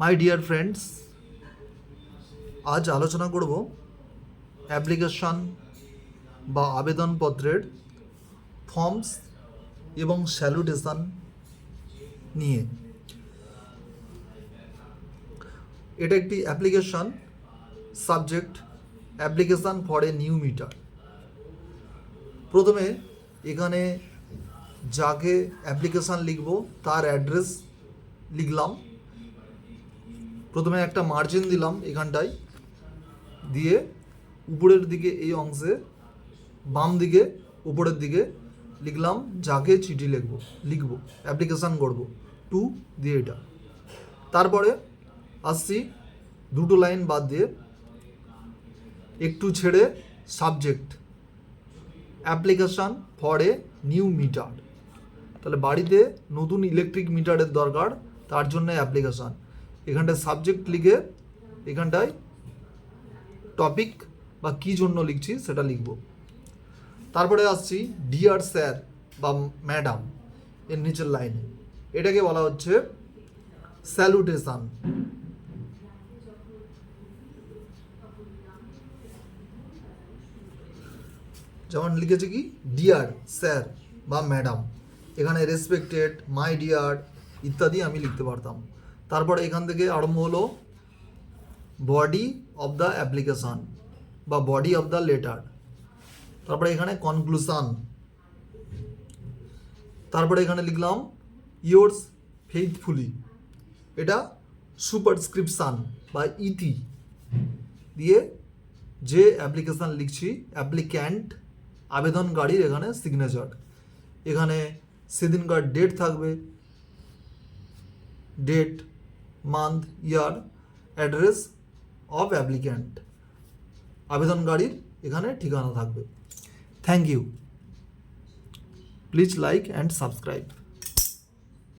My dear friends আজ আলোচনা করব অ্যাপ্লিকেশন বা আবেদনপত্রের ফর্মস এবং স্যালুটেশন নিয়ে। এটা একটি application, subject, application for a new meter. প্রথমে এখানে যাকে অ্যাপ্লিকেশান লিখব, তার অ্যাড্রেস লিখলাম। প্রথমে একটা মার্জিন দিলাম এখানটায়, দিয়ে উপরের দিকে এই অংশে, বাম দিকে, উপরের দিকে লিখলাম যাকে চিঠি লিখব, লিখব অ্যাপ্লিকেশান করব টু দিয়ে এটা। তারপরে আসছি দুটো লাইন বাদ দিয়ে একটু ছেড়ে subject application for a new meter তাহলে বাড়িতে নতুন ইলেকট্রিক মিটারের দরকার, তার জন্য অ্যাপ্লিকেশান এখানটায় সাবজেক্ট লিখে এখানটায় টপিক বা কী জন্য লিখছি সেটা লিখব। তারপরে আসছি ডিয়ার স্যার বা ম্যাডাম এর নিচের লাইনে এটাকে বলা হচ্ছে স্যালুটেশন যেমন লিখেছে কি ডিয়ার স্যার বা ম্যাডাম এখানে রেসপেক্টেড মাই ডিয়ার ইত্যাদি আমি লিখতে পারতাম। তারপরে এখান থেকে আরম্ভ হলো বডি অফ দ্য অ্যাপ্লিকেশান বা বডি অফ দ্য লেটার তারপরে এখানে কনক্লুশন তারপরে এখানে লিখলাম ইয়োর্স ফেইথফুলি এটা সুপারস্ক্রিপশান বা ইতি দিয়ে যে অ্যাপ্লিকেশান লিখছি অ্যাপ্লিক্যান্ট আবেদনকারীর এখানে সিগনেচার এখানে সেদিনকার ডেট থাকবে। Date month year address of applicant আবেদনকারীর এখানে ঠিকানা থাকবে। Thank you please like and subscribe